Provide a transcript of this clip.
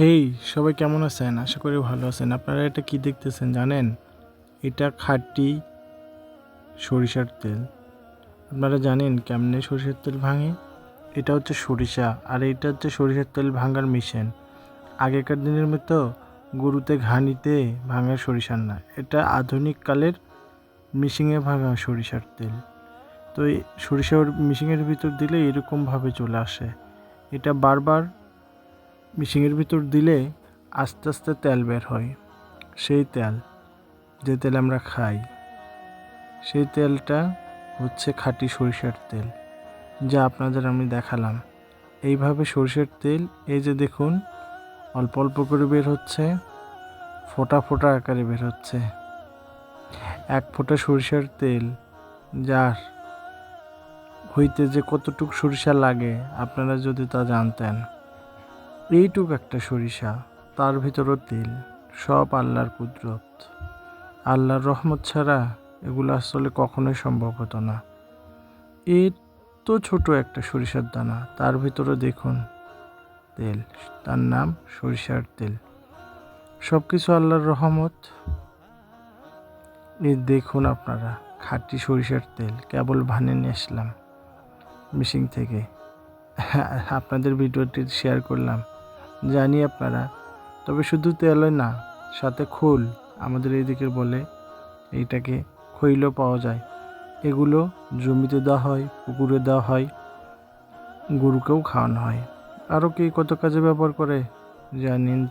হেই সবাই কেমন আছেন? আশা করি ভালো আছেন। আপনারা এটা কি দেখতেছেন জানেন? এটা খাঁটি সরিষার তেল। আপনারা জানেন কেমনে সরিষার তেল ভাঙে? এটা হচ্ছে সরিষা আর এটা হচ্ছে সরিষার তেল ভাঙার মেশিন। আগেকার দিনের মতো গরুতে ঘানিতে ভাঙা সরিষার না। এটা আধুনিক কালের মিশিংয়ে ভাঙা সরিষার তেল। তো এই সরিষার মিশিংয়ের ভিতর দিলে এরকমভাবে চলে আসে। এটা বারবার মিশিংয়ের ভিতর দিলে আস্তে আস্তে তেল বের হয়। সেই তেল যে তেল আমরা খাই, সেই তেলটা হচ্ছে খাঁটি সরিষার তেল, যা আপনাদের আমি দেখালাম। এইভাবে সরিষার তেল, এই যে দেখুন, অল্প অল্প করে বের হচ্ছে, ফোঁটা ফোঁটা আকারে বের হচ্ছে। এক ফোঁটা সরিষার তেল, যার হইতে যে কতটুক সরিষা লাগে, আপনারা যদি তা জানতেন। এইটুক একটা সরিষা, তার ভিতরও তেল, সব আল্লাহর কুদরত। আল্লাহর রহমত ছাড়া এগুলো আসলে কখনোই সম্ভব হতো না। এই তো ছোট একটা সরিষার দানা, তার ভিতরে দেখুন, তেল, তার নাম সরিষার তেল। সব কিছু আল্লাহর রহমত। এ দেখুন আপনারা, খাঁটি সরিষার তেল, কেবল ভানে নিয়ে আসলাম মিশিং থেকে। আপনাদের ভিডিওটি শেয়ার করলাম জানি আপনারা। তবে শুধু তেলে না, সাথে খোল আমাদের এইদিকে বলে এইটাকে খৈলও পাওয়া যায়। এগুলো জমিতে দেওয়া হয়, পুকুরে দেওয়া হয়, গরুকেও খাওয়ানো হয়। আরও কে কত কাজে ব্যবহার করে জানেন